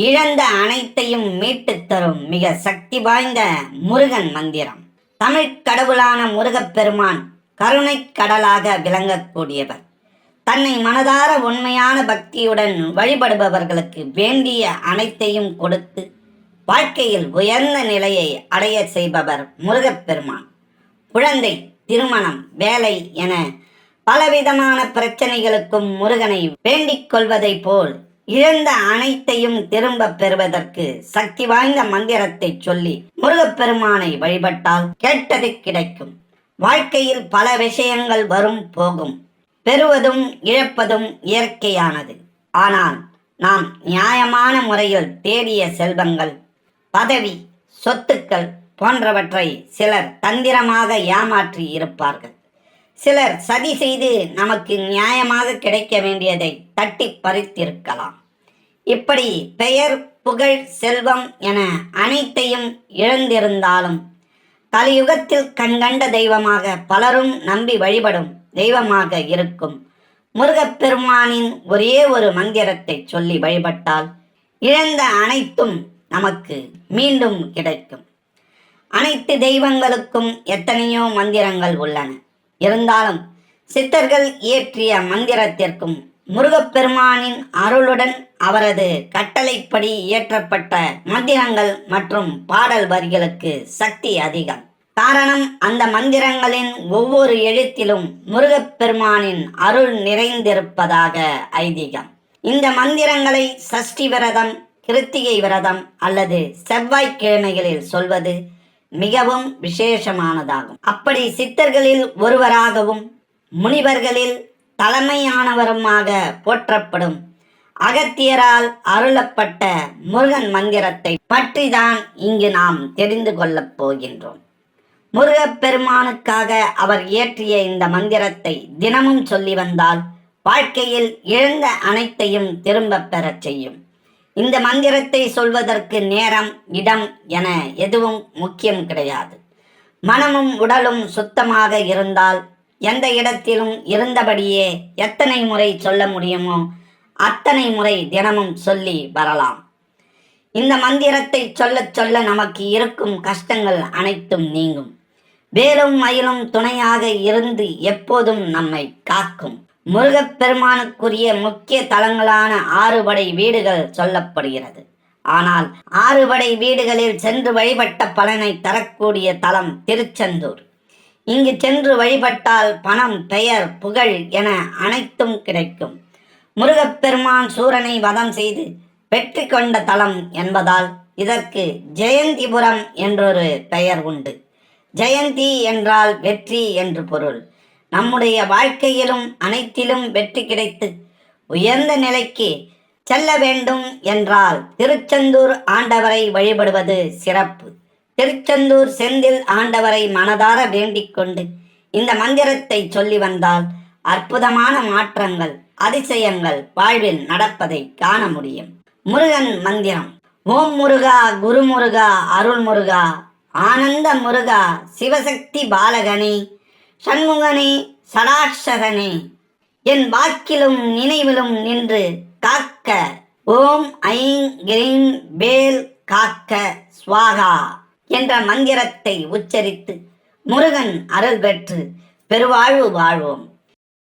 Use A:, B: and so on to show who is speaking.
A: இழந்த அனைத்தையும் மீட்டுத் தரும் மிக சக்தி வாய்ந்த முருகன் மந்திரம். தமிழ்க் கடவுளான முருகப்பெருமான் கருணை கருணைக் கடலாக விளங்கக்கூடியவர். தன்னை மனதார உண்மையான பக்தியுடன் வழிபடுபவர்களுக்கு வேண்டிய அனைத்தையும் கொடுத்து வாழ்க்கையில் உயர்ந்த நிலையை அடைய செய்பவர் முருகப்பெருமான். குழந்தை திருமணம் வேலை என பலவிதமான பிரச்சனைகளுக்கும் முருகனை வேண்டிக் கொள்வதைப் போல் இழந்த அனைத்தையும் திரும்பப் பெறுவதற்கு சக்தி வாய்ந்த மந்திரத்தை சொல்லி முருகப்பெருமானை வழிபட்டால் கேட்டது கிடைக்கும். வாழ்க்கையில் பல விஷயங்கள் வரும் போகும். பெறுவதும் இழப்பதும் இயற்கையானது. ஆனால் நாம் நியாயமான முறையில் தேடிய செல்வங்கள் பதவி சொத்துக்கள் போன்றவற்றை சிலர் தந்திரமாக ஏமாற்றி இருப்பார்கள். சிலர் சதி செய்து நமக்கு நியாயமாக கிடைக்க வேண்டியதை தட்டி பறித்திருக்கலாம். இப்படி பெயர் புகழ் செல்வம் என அனைத்தையும் இழந்திருந்தாலும் கலியுகத்தில் கண்கண்ட தெய்வமாக பலரும் நம்பி வழிபடும் தெய்வமாக இருக்கும். முருகப்பெருமானின் ஒரே ஒரு மந்திரத்தை சொல்லி வழிபட்டால் இழந்த அனைத்தும் நமக்கு மீண்டும் கிடைக்கும். அனைத்து தெய்வங்களுக்கும் எத்தனையோ மந்திரங்கள் உள்ளன. இருந்தாலும் சித்தர்கள் இயற்றிய மந்திரத்திற்கும் முருகப்பெருமானின் அருளுடன் அவரது கட்டளைப்படி இயற்றப்பட்ட மந்திரங்கள் மற்றும் பாடல் வரிகளுக்கு சக்தி அதிகம். காரணம் அந்த மந்திரங்களின் ஒவ்வொரு எழுத்திலும் முருகப்பெருமானின் அருள் நிறைந்திருப்பதாக ஐதீகம். இந்த மந்திரங்களை சஷ்டி விரதம் கிருத்திகை விரதம் அல்லது செவ்வாய்க்கிழமைகளில் சொல்வது மிகவும் விசேஷமானதாகும். அப்படி சித்தர்களில் ஒருவராகவும் முனிவர்களில் தலைமையானவருமாக போற்றப்படும் அகத்தியரால் அருளப்பட்ட முருகன் மந்திரத்தை பற்றிதான் இங்கு நாம் தெரிந்து கொள்ளப் போகின்றோம். முருகப்பெருமானுக்காக அவர் இயற்றிய இந்த மந்திரத்தை தினமும் சொல்லி வந்தால் வாழ்க்கையில் இழந்த அனைத்தையும் திரும்பப் பெறச் செய்யும். இந்த மந்திரத்தை சொல்வதற்கு நேரம் இடம் என எதுவும் முக்கியம் கிடையாது. மனமும் உடலும் சுத்தமாக இருந்தால் எந்த இடத்திலும் இருந்தபடியே எத்தனை முறை சொல்ல முடியுமோ அத்தனை முறை தினமும் சொல்லி வரலாம். இந்த மந்திரத்தை சொல்ல சொல்ல நமக்கு இருக்கும் கஷ்டங்கள் அனைத்தும் நீங்கும். வேலும் மயிலும் துணையாக இருந்து எப்போதும் நம்மை காக்கும். முருகப்பெருமானுக்குரிய முக்கிய தலங்களான ஆறுபடை வீடுகள் சொல்லப்படுகிறது. ஆனால் ஆறுபடை வீடுகளில் சென்று வழிபட்ட பலனை தரக்கூடிய தலம் திருச்செந்தூர். இங்கு சென்று வழிபட்டால் பணம் பெயர் புகழ் என அனைத்தும் கிடைக்கும். முருகப்பெருமான் சூரனை வதம் செய்து வெற்றி கொண்ட தலம் என்பதால் இதற்கு ஜெயந்திபுரம் என்றொரு பெயர் உண்டு. ஜெயந்தி என்றால் வெற்றி என்று பொருள். நம்முடைய வாழ்க்கையிலும் அனைத்திலும் வெற்றி கிடைத்து உயர்ந்த நிலைக்கு செல்ல வேண்டும் என்றால் திருச்செந்தூர் ஆண்டவரை வழிபடுவது சிறப்பு. திருச்செந்தூர் செந்தில் ஆண்டவரை மனதார வேண்டிக் கொண்டு இந்த மந்திரத்தை சொல்லி வந்தால் அற்புதமான மாற்றங்கள் அதிசயங்கள் வாழ்வில் நடப்பதை காண முடியும். முருகன் மந்திரம். ஓம் முருகா குரு முருகா அருள் முருகா ஆனந்த முருகா சிவசக்தி பாலகனே. சண்முகனே சடாட்சரனே என் வாக்கிலும் நினைவிலும் நின்று காக்க ஓம் ஐங் கிரீம் பேல் காக்க ஸ்வாகா என்ற மந்திரத்தை உச்சரித்து முருகன் அருள் பெற்று பெருவாழ்வு வாழ்வோம்.